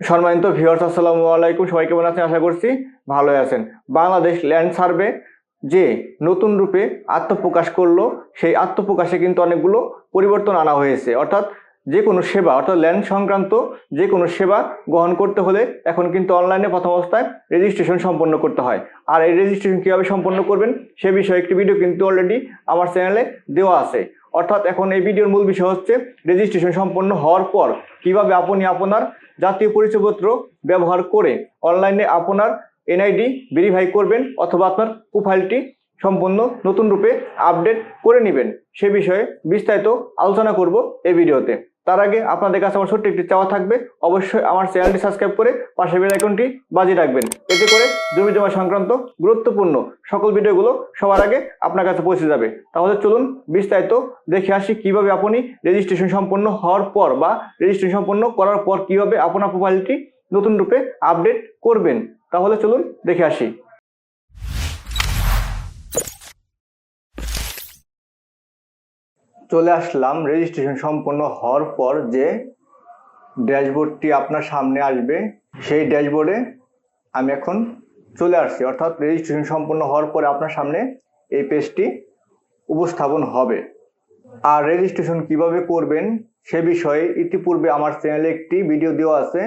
সম্মানিত ভিউয়ার্স আসসালামু আলাইকুম। সবাই কেমন আছেন? আশা করছি ভালো আছেন। বাংলাদেশ ল্যান্ড সার্ভে যে নতুন রূপে আত্মপ্রকাশ করল, সেই আত্মপ্রকাশে কিন্তু অনেকগুলো পরিবর্তন আনা হয়েছে। অর্থাৎ যে কোনো সেবা, অর্থাৎ ল্যান্ড সংক্রান্ত যে কোনো সেবা গ্রহণ করতে হলে এখন কিন্তু অনলাইনে প্রথম অবস্থায় রেজিস্ট্রেশন সম্পন্ন করতে হয়। আর এই রেজিস্ট্রেশন কীভাবে সম্পন্ন করবেন, সে বিষয়ে একটি ভিডিও কিন্তু অলরেডি আমার চ্যানেলে দেওয়া আছে। অর্থাৎ এখন এই ভিডিওর মূল বিষয় হচ্ছে রেজিস্ট্রেশন সম্পন্ন হওয়ার পর কীভাবে আপনি আপনার জাতীয় পরিচয়পত্র ব্যবহার করে অনলাইনে আপনার এনআইডি ভেরিফাই করবেন অথবা আপনার প্রোফাইলটি সম্পূর্ণ নতুন রূপে আপডেট করে নেবেন। সে বিষয়ে বিস্তারিত আলোচনা করব এই ভিডিওতে। তার আগে আপনাদের কাছে আমার ছোট্ট একটি চাওয়া থাকবে। অবশ্যই আমার চ্যানেলটি সাবস্ক্রাইব করে পাশে বেল আইকনটি বাজিয়ে রাখবেন। এতে করে জমি জমা সংক্রান্ত গুরুত্বপূর্ণ সকল ভিডিওগুলো সবার আগে আপনার কাছে পৌঁছে যাবে। তাহলে চলুন বিস্তারিত দেখে আসি কীভাবে আপনি রেজিস্ট্রেশন সম্পন্ন হওয়ার পর বা রেজিস্ট্রেশন সম্পন্ন করার পর কীভাবে আপনার প্রোফাইলটি নতুন রূপে আপডেট করবেন। তাহলে চলুন দেখে আসি। চলে আসলাম রেজিস্ট্রেশন সম্পন্ন হওয়ার পর যে ড্যাশবোর্ডটি আপনার সামনে আসবে, সেই ড্যাশবোর্ডে আমি এখন চলে আসছি। অর্থাৎ রেজিস্ট্রেশন সম্পন্ন হওয়ার পরে আপনার সামনে এই পেজটি উপস্থাপন হবে। আর রেজিস্ট্রেশন কীভাবে করবেন সে বিষয়ে ইতিপূর্বে আমার চ্যানেলে একটি ভিডিও দেওয়া আছে।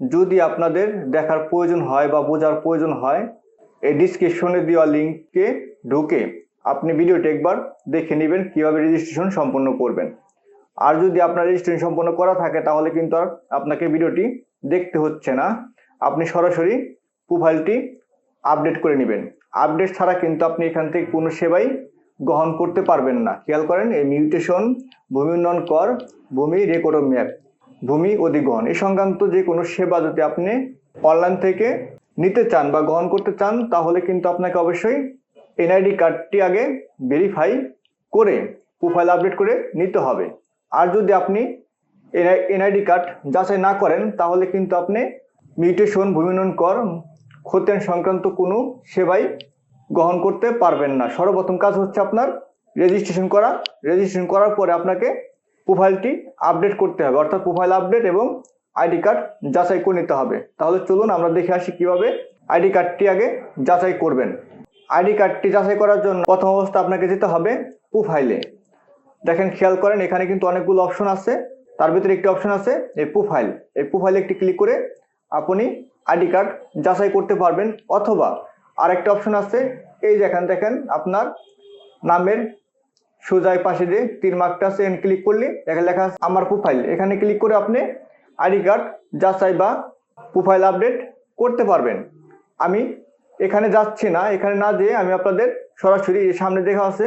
যদি আপনাদের দেখার প্রয়োজন হয় বা বোঝার প্রয়োজন হয়, এই ডিসক্রিপশনে দেওয়া লিঙ্কে ঢুকে আপনি ভিডিওটি একবার দেখে নেবেন, কীভাবে রেজিস্ট্রেশন সম্পন্ন করবেন। আর যদি আপনার রেজিস্ট্রেশন সম্পন্ন করা থাকে, তাহলে কিন্তু আর আপনাকে ভিডিওটি দেখতে হচ্ছে না। আপনি সরাসরি প্রোফাইলটি আপডেট করে নেবেন। আপডেট ছাড়া কিন্তু আপনি এখান থেকে কোনো সেবাই গ্রহণ করতে পারবেন না। খেয়াল করেন, এই মিউটেশন ভূমি উন্নয়ন কর, ভূমি রেকর্ড ম্যাপ ভূমি অধিগ্রহণ। এই সংক্রান্ত যে কোনো সেবা যদি আপনি অনলাইন থেকে নিতে চান বা গ্রহণ করতে চান, তাহলে কিন্তু আপনাকে অবশ্যই এনআইডি কার্ডটি আগে ভেরিফাই করে প্রোফাইল আপডেট করে নিতে হবে। আর যদি আপনি এনআইডি কার্ড যাচাই না করেন, তাহলে কিন্তু আপনি মিউটেশন ভূমি উন্নয়ন কর, খতিয়ান সংক্রান্ত কোনো সেবাই গ্রহণ করতে পারবেন না। সর্বপ্রথম কাজ হচ্ছে আপনার রেজিস্ট্রেশন করা। রেজিস্ট্রেশন করার পরে আপনাকে প্রোফাইলটি আপডেট করতে হবে। অর্থাৎ প্রোফাইল আপডেট এবং আইডি কার্ড যাচাই করে নিতে হবে। তাহলে চলুন আমরা দেখে আসি কীভাবে আইডি কার্ডটি আগে যাচাই করবেন। আইডি কার্ডটি যাচাই করার জন্য প্রথম অবস্থা আপনাকে যেতে হবে প্রোফাইলে দেখেন, খেয়াল করেন, এখানে কিন্তু অনেকগুলো অপশন আছে। তার ভিতরে একটি অপশন আছে, এই প্রোফাইল এই প্রোফাইলে একটি ক্লিক করে আপনি আইডি কার্ড যাচাই করতে পারবেন। অথবা আরেকটা অপশন আছে, এই যেখানে দেখেন, আপনার নামের সোজাই পাশে যে তীর মার্কটা আছে ক্লিক করলে এখানে লেখা আছে, আমার প্রোফাইল এখানে ক্লিক করে আপনি আইডি কার্ড যাচাই বা প্রোফাইল আপডেট করতে পারবেন। আমি এখানে যাচ্ছি না, এখানে না যেয়ে আমি আপনাদের সরাসরি সামনে দেখা আছে,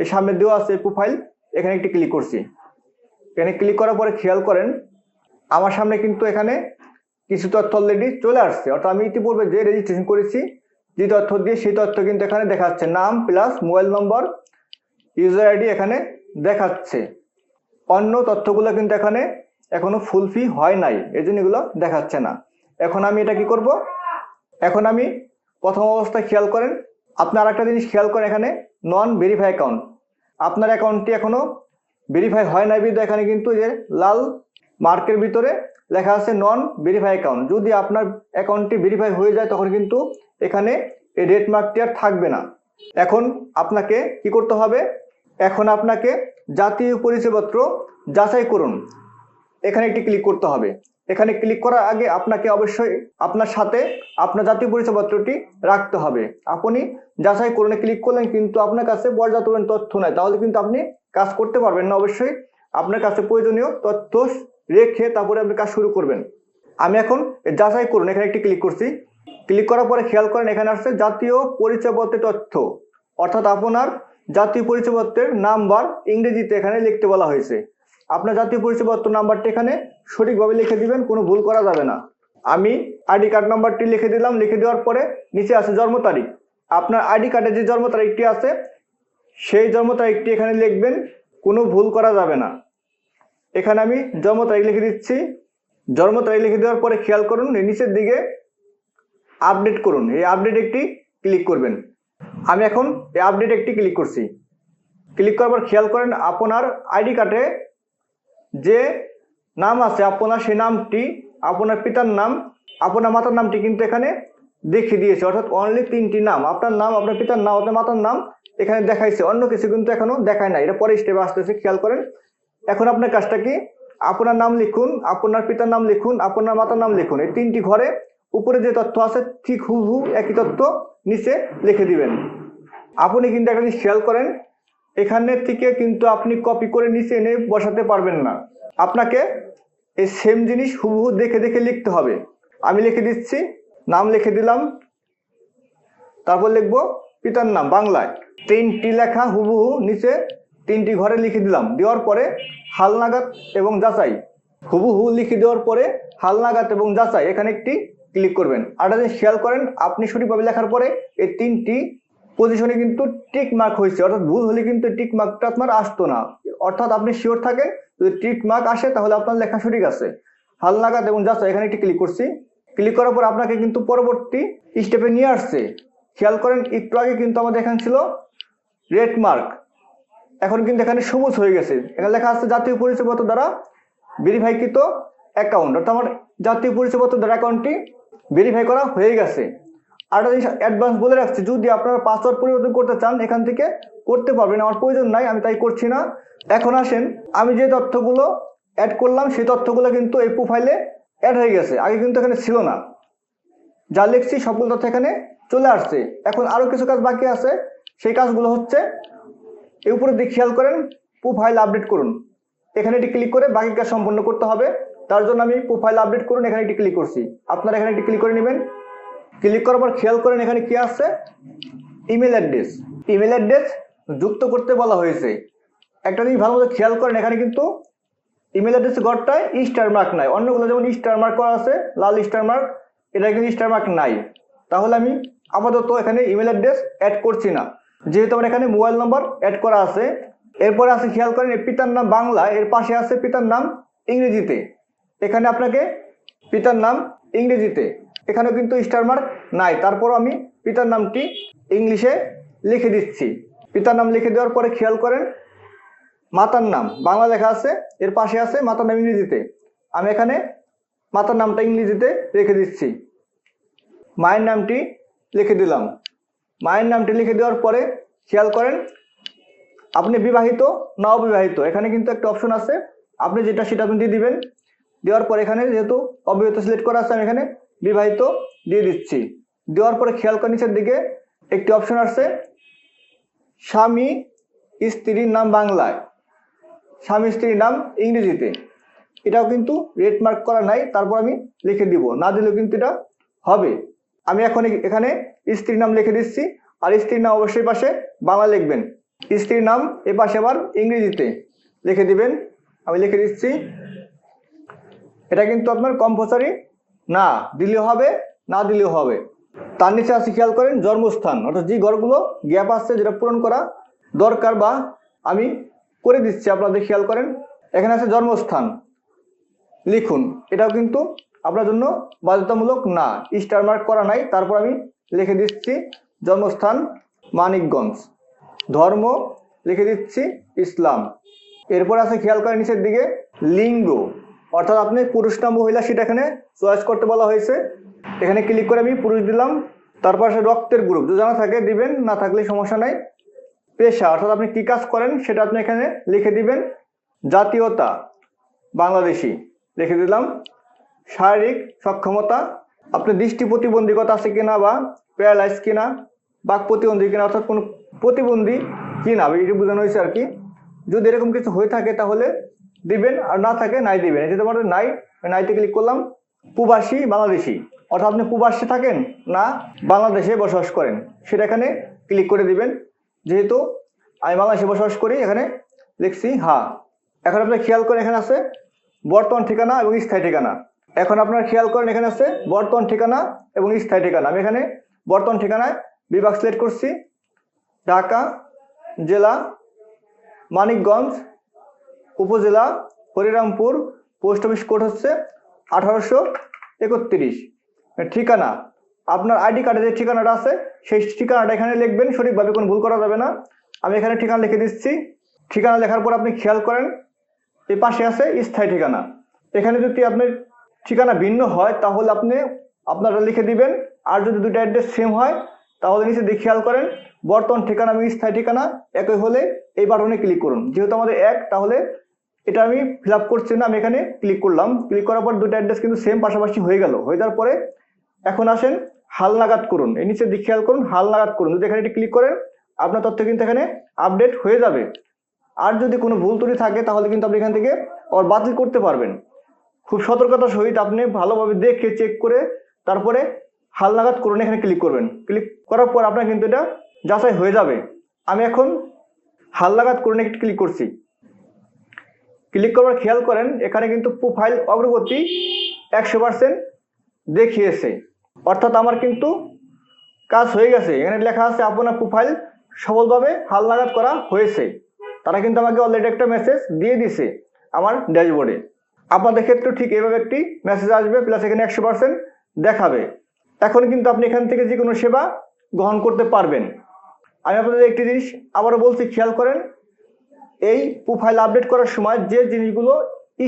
এই সামনে দেওয়া আছে প্রোফাইল এখানে একটি ক্লিক করছি। এখানে ক্লিক করার পরে খেয়াল করেন, আমার সামনে কিন্তু এখানে কিছু তথ্য অলরেডি চলে আসছে। অর্থাৎ আমি ইতিপূর্বে যে রেজিস্ট্রেশন করেছি, যে তথ্য দিয়ে সেই তথ্য কিন্তু এখানে দেখাচ্ছে। নাম plus mobile number user ID এখানে দেখাচ্ছে। অন্য তথ্যগুলো কিন্তু এখানে এখনও ফুলফি হয় নাই এই জন্য এগুলো দেখাচ্ছে না। এখন আমি এটা কি করব? এখন আমি প্রথম অবস্থায় খেয়াল করেন আপনার একটা জিনিস খেয়াল করেন এখানে নন ভেরিফাই অ্যাকাউন্ট আপনার অ্যাকাউন্টটি এখনও ভেরিফাই হয় নাই বিধ এখানে কিন্তু যে লাল মার্কের ভিতরে লেখা আছে নন ভেরিফাই অ্যাকাউন্ট যদি আপনার অ্যাকাউন্টটি ভেরিফাই হয়ে যায়, তখন কিন্তু এখানে এই রেড মার্কটি আর থাকবে না। এখন আপনাকে কি করতে হবে? এখন আপনাকে জাতীয় পরিচয়পত্র যাচাই করুন। এখানে একটি ক্লিক করতে হবে। এখানে ক্লিক করার আগে আপনাকে অবশ্যই আপনার সাথে আপনার জাতীয় পরিচয়পত্রটি রাখতে হবে। আপনি যাচাই করুন ক্লিক করলেন কিন্তু আপনার কাছে পর্যাপ্ত তথ্য নাই। তাহলে কিন্তু আপনি কাজ করতে পারবেন না। অবশ্যই আপনার কাছে প্রয়োজনীয় তথ্য রেখে তারপরে আপনি কাজ শুরু করবেন। আমি এখন যাচাই করুন, এখানে একটি ক্লিক করছি। ক্লিক করার পরে খেয়াল করেন, এখানে আসছে জাতীয় পরিচয়পত্রের তথ্য। অর্থাৎ আপনার জাতীয় পরিচয়পত্রের নাম্বার ইংরেজিতে এখানে লিখতে বলা হয়েছে। আপনার জাতীয় পরিচয়পত্র নাম্বারটি এখানে সঠিকভাবে লিখে দিবেন, কোনো ভুল করা যাবে না। আমি আইডি কার্ড নাম্বারটি লিখে দিলাম, লিখে দেওয়ার পরে নিচে আছে জন্ম তারিখ। আপনার আইডি কার্ডে যে জন্ম তারিখটি আছে, সেই জন্ম তারিখটি এখানে লিখবেন, কোনো ভুল করা যাবে না। এখানে আমি জন্ম তারিখ লিখে দিচ্ছি। জন্ম তারিখ লিখে দেওয়ার পরে খেয়াল করুন নিচের দিকে আপডেট করুন। এই আপডেট একটি ক্লিক করবেন। আমি এখন এই আপডেট একটি ক্লিক করছি। ক্লিক করার পর খেয়াল করেন, আপনার আইডি কার্ডে যে নাম আছে, আপনার সেই নামটি, আপনার পিতার নাম, আপনার মাতার নামটি কিন্তু এখানে দেখিয়ে দিয়েছে, অর্থাৎ অনলি তিনটি নাম। আপনার নাম, আপনার পিতার নাম, আপনার মাতার নাম এখানে দেখাইছে, অন্য কিছু কিন্তু এখনও দেখায় নাই। এটা পরে স্টেপে আসতেছে, খেয়াল করেন। এখন আপনার কাজটা কি? আপনার নাম লিখুন, আপনার পিতার নাম লিখুন, আপনার মাতার নাম লিখুন। এই তিনটি ঘরে উপরে যে তথ্য আছে, ঠিক হুবহু একই তথ্য নিচে লিখে দিবেন। আপনি কিন্তু একটা জিনিস খেয়াল করেন এখানে থেকে কিন্তু আপনি কপি করে নিচে এনে বসাতে পারবেন না। আপনাকে এই সেম জিনিস হুবহু দেখে দেখে লিখতে হবে। আমি লিখে দিচ্ছি, নাম লিখে দিলাম, তারপর লিখব পিতার নাম, বাংলায়। তিনটি লেখা হুবহু নিচে তিনটি ঘরে লিখে দিলাম। দেওয়ার পরে হালনাগাদ এবং যাচাই। হুবহু লিখে দেওয়ার পরে হালনাগাদ এবং যাচাই। এখানে একটি ক্লিক করবেন। আর খেয়াল করেন, আপনি সঠিকভাবে লেখার পরে এই তিনটি পজিশনে কিন্তু টিক মার্ক হয়েছে, অর্থাৎ ভুল হলে কিন্তু টিক মার্কটা আপনার আসতো না। অর্থাৎ আপনি শিওর থাকেন, যদি টিক মার্ক আসে তাহলে আপনার লেখা সঠিক আছে। হালনাগাদ এবং যাচাই এখানে একটি ক্লিক করছি। ক্লিক করার পর আপনাকে কিন্তু পরবর্তী স্টেপে নিয়ে আসছে। খেয়াল করেন, একটু আগে কিন্তু আমাদের এখানে ছিল রেড মার্ক এখন কিন্তু এখানে সবুজ হয়ে গেছে। এখানে লেখা আছে জাতীয় পরিচয়পত্র দ্বারা ভেরিফাইকৃত অ্যাকাউন্ট অর্থাৎ আমার জাতীয় পরিচয়পত্র দ্বারা অ্যাকাউন্টটি ভেরিফাই করা হয়ে গেছে। আর অ্যাডভান্স বলে রাখছি, যদি আপনারা পাসওয়ার্ড পরিবর্তন করতে চান, এখান থেকে করতে পারবেন। আমার প্রয়োজন নাই, আমি তাই করছি না। এখন আসেন, আমি যে তথ্যগুলো অ্যাড করলাম, সেই তথ্যগুলো কিন্তু এই প্রোফাইলে অ্যাড হয়ে গেছে। আগে কিন্তু এখানে ছিল না। যা লিখছি সবগুলো তথ্য এখানে চলে আসছে। এখন আরও কিছু কাজ বাকি আছে। সেই কাজগুলো হচ্ছে এর উপরে দিকে খেয়াল করেন প্রোফাইল আপডেট করুন। এখানে এটি ক্লিক করে বাকি কাজ সম্পন্ন করতে হবে। তার জন্য আমি প্রোফাইল আপডেট করুন, এখানে একটি ক্লিক করছি। আপনারা এখানে একটি ক্লিক করে নেবেন। ক্লিক করার পর খেয়াল করেন এখানে কি আসছে ইমেল অ্যাড্রেস ইমেল অ্যাড্রেস যুক্ত করতে বলা হয়েছে। একটা জিনিস ভালো মতো খেয়াল করেন, এখানে কিন্তু ইমেল অ্যাড্রেস ঘরটায় স্টার মার্ক নাই। অন্যগুলো যেমন স্টার মার্ক করা আছে, লাল স্টার মার্ক এটা কিন্তু স্টার মার্ক নাই। তাহলে আমি আপাতত এখানে ইমেল অ্যাড্রেস অ্যাড করছি না। যেহেতু আমার এখানে মোবাইল নম্বর অ্যাড করা আছে, এরপরে আছে খেয়াল করেন পিতার নাম বাংলা, এর পাশে আছে পিতার নাম ইংরেজিতে। এখানে আপনাকে পিতার নাম ইংরেজিতে এখানেও কিন্তু স্টার মার্ক নাই। তারপর আমি পিতার নামটি ইংলিশে লিখে দিচ্ছি। পিতার নাম লিখে দেওয়ার পরে খেয়াল করেন, মাতার নাম। বাংলা লেখা আছে, এর পাশে আছে মাতার নাম ইংরেজিতে। আমি এখানে মাতার নামটা ইংরেজিতে রেখে দিচ্ছি। মায়ের নামটি লিখে দিলাম। মায়ের নামটি লিখে দেওয়ার পরে খেয়াল করেন, আপনি বিবাহিত না অবিবাহিত? এখানে কিন্তু একটা অপশন আছে। আপনি যেটা সেটা আপনি দিয়ে দিবেন। দেওয়ার পর এখানে যেহেতু অবিবাহিত সিলেক্ট করা আছে, আমি এখানে বিবাহিত দিয়ে দিচ্ছি। দেওয়ার পরে খেয়াল করেন নিচের দিকে একটি অপশন আসছে, স্বামী স্ত্রীর নাম বাংলায়। স্বামী স্ত্রীর নাম ইংরেজিতে। এটাও কিন্তু রেড মার্ক করা নাই, তারপর আমি লিখে দিব। না দিলেও কিন্তু এটা হবে। আমি এখন এখানে স্ত্রীর নাম লিখে দিচ্ছি, আর স্ত্রীর নাম অবশ্যই পাশে বাংলা লিখবেন। স্ত্রীর নাম এ পাশে আবার ইংরেজিতে লিখে দিবেন। আমি লিখে দিচ্ছি, এটা কিন্তু আপনার কম্পালসারি না দিলেও হবে, না দিলেও হবে। তার নিচে আছে খেয়াল করেন, জন্মস্থান। অর্থাৎ যে ঘরগুলো গ্যাপ আসছে যেটা পূরণ করা দরকার বা আমি করে দিচ্ছি, আপনাদের খেয়াল করেন, এখানে আছে জন্মস্থান। লিখুন, এটাও কিন্তু আপনার জন্য বাধ্যতামূলক না। স্টার মার্ক করা নাই, তারপর আমি লিখে দিচ্ছি জন্মস্থান মানিকগঞ্জ। ধর্ম লিখে দিচ্ছি ইসলাম। এরপর আছে খেয়াল করেন নিচের দিকে, লিঙ্গ। অর্থাৎ আপনি পুরুষ না মহিলা সেটা এখানে চয়েস করতে বলা হয়েছে। এখানে ক্লিক করে আমি পুরুষ দিলাম। তারপর রক্তের গ্রুপ যদি জানা থাকে, দিবেন, না থাকলে সমস্যা নাই। পেশা, অর্থাৎ আপনি কি কাজ করেন সেটা আপনি এখানে লিখে দিবেন। জাতীয়তা, বাংলাদেশি, লিখে দিলাম। শারীরিক সক্ষমতা আপনার দৃষ্টি প্রতিবন্ধকতা আছে কিনা বা প্যারালাইজ কিনা, বাক প্রতিবন্ধী কিনা, অর্থাৎ কোনো প্রতিবন্ধী কিনা এটি বোঝানো হয়েছে আর কি। যদি এরকম কিছু হয়ে থাকে তাহলে দিবেন আর না থাকে নাই দিবেন। এটা তোমাদের নাই নাইতে ক্লিক করলাম, প্রবাসী বাংলাদেশি। অর্থাৎ আপনি প্রবাসী থাকেন না, বাংলাদেশে বসবাস করেন। সেটা এখানে ক্লিক করে দিবেন। যেহেতু আমি বাংলাদেশে বসবাস করি, এখানে লিখছি হা। এখন আপনি খেয়াল করেন এখানে আছে, বর্তমান ঠিকানা এবং স্থায়ী ঠিকানা। এখন আপনার খেয়াল করেন এখানে আছে, বর্তমান ঠিকানা এবং স্থায়ী ঠিকানা। আমি এখানে বর্তমান ঠিকানায় বিভাগ সিলেক্ট করছি, ঢাকা জেলা, মানিকগঞ্জ উপজেলা হরিরামপুর, পোস্ট অফিস কোড হচ্ছে আঠারোশো একত্রিশ। ঠিকানা, আপনার আইডি কার্ডে যে ঠিকানাটা আছে, সেই ঠিকানাটা এখানে লিখবেন, সঠিকভাবে কোনো ভুল করা যাবে না। আমি এখানে ঠিকানা লিখে দিচ্ছি। ঠিকানা লেখার পর আপনি খেয়াল করেন, এই পাশে আছে স্থায়ী ঠিকানা। এখানে যদি আপনি ঠিকানা ভিন্ন হয়, তাহলে আপনি আপনারা লিখে দিবেন। আর যদি দুটো অ্যাড্রেস সেম হয় তাহলে নিচে দেখে খেয়াল করেন বর্তমান ঠিকানা এবং স্থায়ী ঠিকানা একই হলে এই বাটনে ক্লিক করুন। যেহেতু আমাদের এক, তাহলে এটা আমি ফিল আপ করছি না, আমি এখানে ক্লিক করলাম। ক্লিক করার পর দুটো অ্যাড্রেস কিন্তু সেম পাশাপাশি হয়ে গেল। হয়ে যাওয়ার পরে এখন আসেন হাল নাগাদ করুন। এই নিচে দিয়ে খেয়াল করুন, হাল নাগাদ করুন। যদি এখানে এটি ক্লিক করেন, আপনার তথ্য কিন্তু এখানে আপডেট হয়ে যাবে। আর যদি কোনো ভুল ত্রুটি থাকে, তাহলে কিন্তু আপনি এখান থেকে আবার বাতিল করতে পারবেন। খুব সতর্কতার সহিত আপনি ভালোভাবে দেখে চেক করে তারপরে হাল নাগাদ করুন, এখানে ক্লিক করবেন। ক্লিক করার পর আপনার কিন্তু এটা যাচাই হয়ে যাবে। আমি এখন হাল নাগাদ করুন একটি ক্লিক করছি। ক্লিক করার খেয়াল করেন, এখানে কিন্তু প্রোফাইল অগ্রগতি একশো পার্সেন্ট দেখিয়েছে। অর্থাৎ আমার কিন্তু কাজ হয়ে গেছে। এখানে লেখা আছে, আপনার প্রোফাইল সফলভাবে হাল নাগাদ করা হয়েছে। তারা কিন্তু আমাকে অলরেডি একটা মেসেজ দিয়ে দিছে আমার ড্যাশবোর্ডে আপনাদের ক্ষেত্রেও ঠিক এভাবে একটি মেসেজ আসবে প্লাস এখানে একশো পার্সেন্ট দেখাবে। এখন কিন্তু আপনি এখান থেকে যে কোনো সেবা গ্রহণ করতে পারবেন। আমি আপনাদের একটি জিনিস আবারও বলছি, খেয়াল করেন, এই প্রোফাইল আপডেট করার সময় যে জিনিসগুলো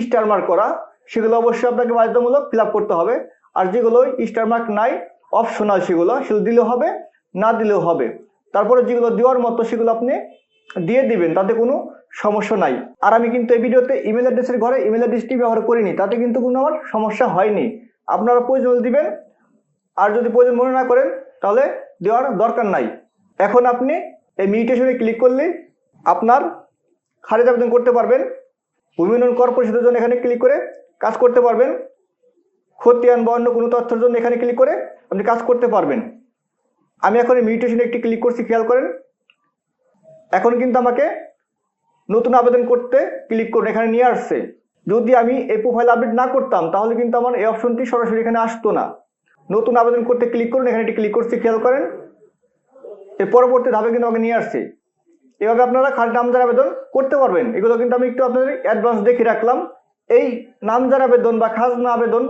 স্টার মার্ক করা, সেগুলো অবশ্যই আপনাকে বাধ্যতামূলক ফিল করতে হবে। আর যেগুলো স্টার মার্ক নাই অপশনাল সেগুলো সেগুলো দিলেও হবে, না দিলেও হবে। তারপরে যেগুলো দেওয়ার মতো, সেগুলো আপনি দিয়ে দিবেন, তাতে কোনো সমস্যা নাই। আর আমি কিন্তু এই ভিডিওতে ইমেল অ্যাড্রেসের ঘরে ইমেল অ্যাড্রেসটি ব্যবহার করিনি, তাতে কিন্তু কোনো আমার সমস্যা হয়নি। আপনারা প্রয়োজন দিবেন আর যদি প্রয়োজন মনে না করেন, তাহলে দেওয়ার দরকার নাই। এখন আপনি এই মিউটেশনে ক্লিক করলে আপনার খারিজ আবেদন করতে পারবেন। ভূমি উন্নয়ন কর পরিষদের জন্য এখানে ক্লিক করে কাজ করতে পারবেন। খতিয়ান বা অন্য কোনো তথ্যের জন্য এখানে ক্লিক করে আপনি কাজ করতে পারবেন। আমি এখন এই মিউটেশনে একটি ক্লিক করছি, খেয়াল করেন। এখন কিন্তু আমাকে নতুন আবেদন করতে ক্লিক করুন, এখানে নিয়ে আসছে। যদি আমি এই প্রোফাইল আপডেট না করতাম, তাহলে কিন্তু আমার এই অপশনটি সরাসরি এখানে আসতো না। নতুন আবেদন করতে ক্লিক করুন, এখানে একটি ক্লিক করছি, খেয়াল করেন। এর পরবর্তী ধাপে কিন্তু আমাকে নিয়ে আসছে। এভাবে আপনারা খারিজ নামজার আবেদন করতে পারবেন। এগুলো কিন্তু আমি একটু আপনাদের অ্যাডভান্স দেখে রাখলাম। এই নামজার আবেদন বা খাজনা আবেদন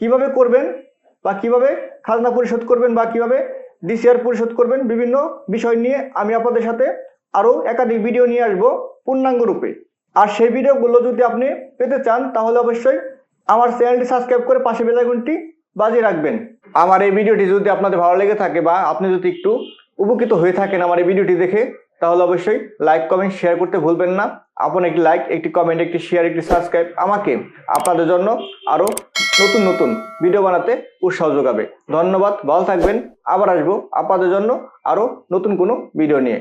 কীভাবে করবেন বা কীভাবে খাজনা পরিশোধ করবেন বা কীভাবে ডিসিআর পরিশোধ করবেন, বিভিন্ন বিষয় নিয়ে আমি আপনাদের সাথে আরও একাধিক ভিডিও নিয়ে আসব পূর্ণাঙ্গ রূপে। আর সেই ভিডিওগুলো যদি আপনি পেতে চান, তাহলে অবশ্যই আমার চ্যানেলটি সাবস্ক্রাইব করে পাশে বেলাইকনটি বাজিয়ে রাখবেন। আমার এই ভিডিওটি যদি আপনাদের ভালো লেগে থাকে বা আপনি যদি একটু উপকৃত হয়ে থাকেন আমার এই ভিডিওটি দেখে, তাহলে অবশ্যই লাইক কমেন্ট শেয়ার করতে ভুলবেন না। আপনার একটি লাইক একটি কমেন্ট একটি শেয়ার একটি সাবস্ক্রাইব আমাকে, আপনাদের জন্য আরও নতুন নতুন ভিডিও বানাতে উৎসাহ যোগাবে। ধন্যবাদ, ভালো থাকবেন, আবার আসব আপনাদের জন্য আরও নতুন কোনো ভিডিও নিয়ে।